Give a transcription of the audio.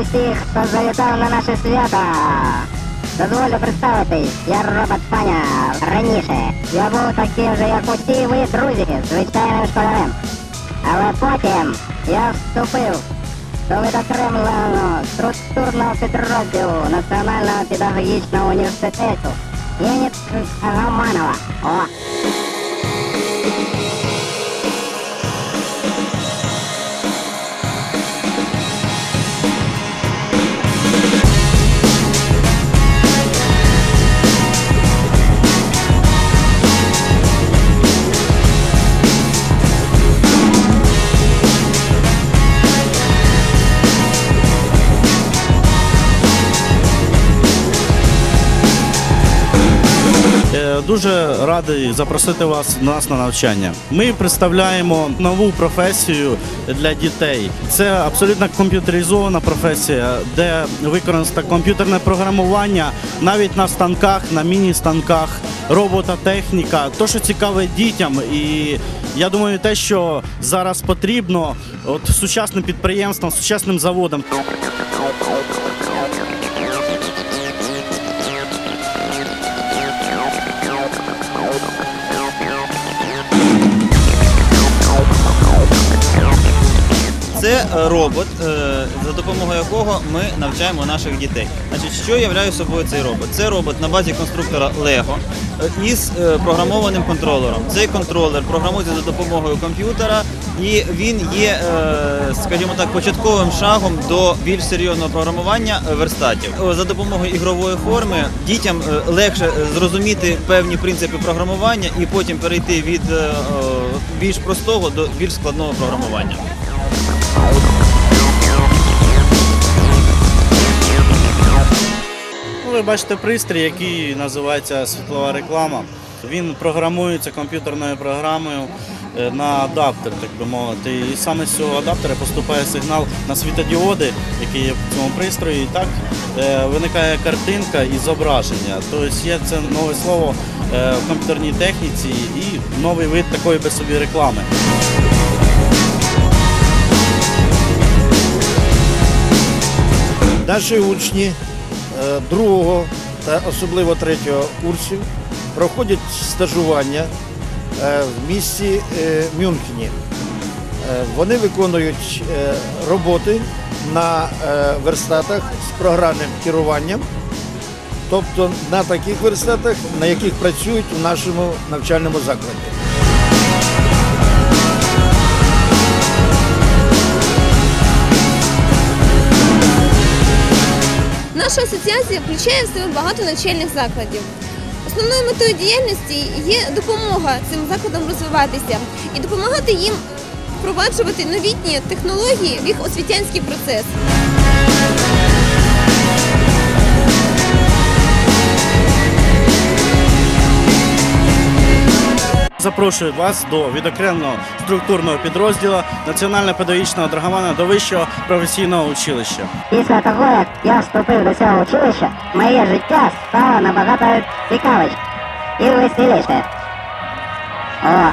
усіх, хто завітав на наше свято. Дозволю представитись, я робот Таня. Раніше я був таким же, як усі ви, друзі, звичайним школярем. Але потім я вступив до відокремленого структурного підрозділу Національного педагогічного університету імені Романова. О! Дуже радий запросити вас до нас на навчання. Ми представляємо нову професію для дітей. Це абсолютно комп'ютеризована професія, де виконано комп'ютерне програмування навіть на станках, на міні-станках, робототехніка, то, що цікаве дітям. І я думаю, те, що зараз потрібно от сучасним підприємствам, сучасним заводам. Це робот, е, за допомогою якого ми навчаємо наших дітей. Значить, що являє собою цей робот? Це робот на базі конструктора Lego е, із е, програмованим контролером. Цей контролер програмується за допомогою комп'ютера, і він є, скажімо так, початковим шагом до більш серйозного програмування верстатів. За допомогою ігрової форми дітям легше зрозуміти певні принципи програмування і потім перейти від більш простого до більш складного програмування. Ви бачите пристрій, який називається світлова реклама. Він програмується комп'ютерною програмою е, на адаптер, так би мовити. І саме з цього адаптера поступає сигнал на світодіоди, які є в цьому пристрої. І так е, виникає картинка і зображення. Тобто є це нове слово е, в комп'ютерній техніці і новий вид такої би собі реклами. Наші учні е, другого та особливо третього курсів проходять стажування е, в місті е, Мюнхені. Вони виконують роботи на верстатах з програмним керуванням, тобто на таких верстатах, на яких працюють у нашому навчальному закладі. Наша асоціація включає в себе багато навчальних закладів. Основною метою діяльності є допомога цим закладам розвиватися і допомагати їм впроваджувати новітні технології в їх освітянський процес. Запрошую вас до відокремленого структурного підрозділу Національно-педагогічного драгомана до вищого професійного училища. Після того, як я вступив до цього училища, моє життя стало набагато цікавіше і веселіше. О,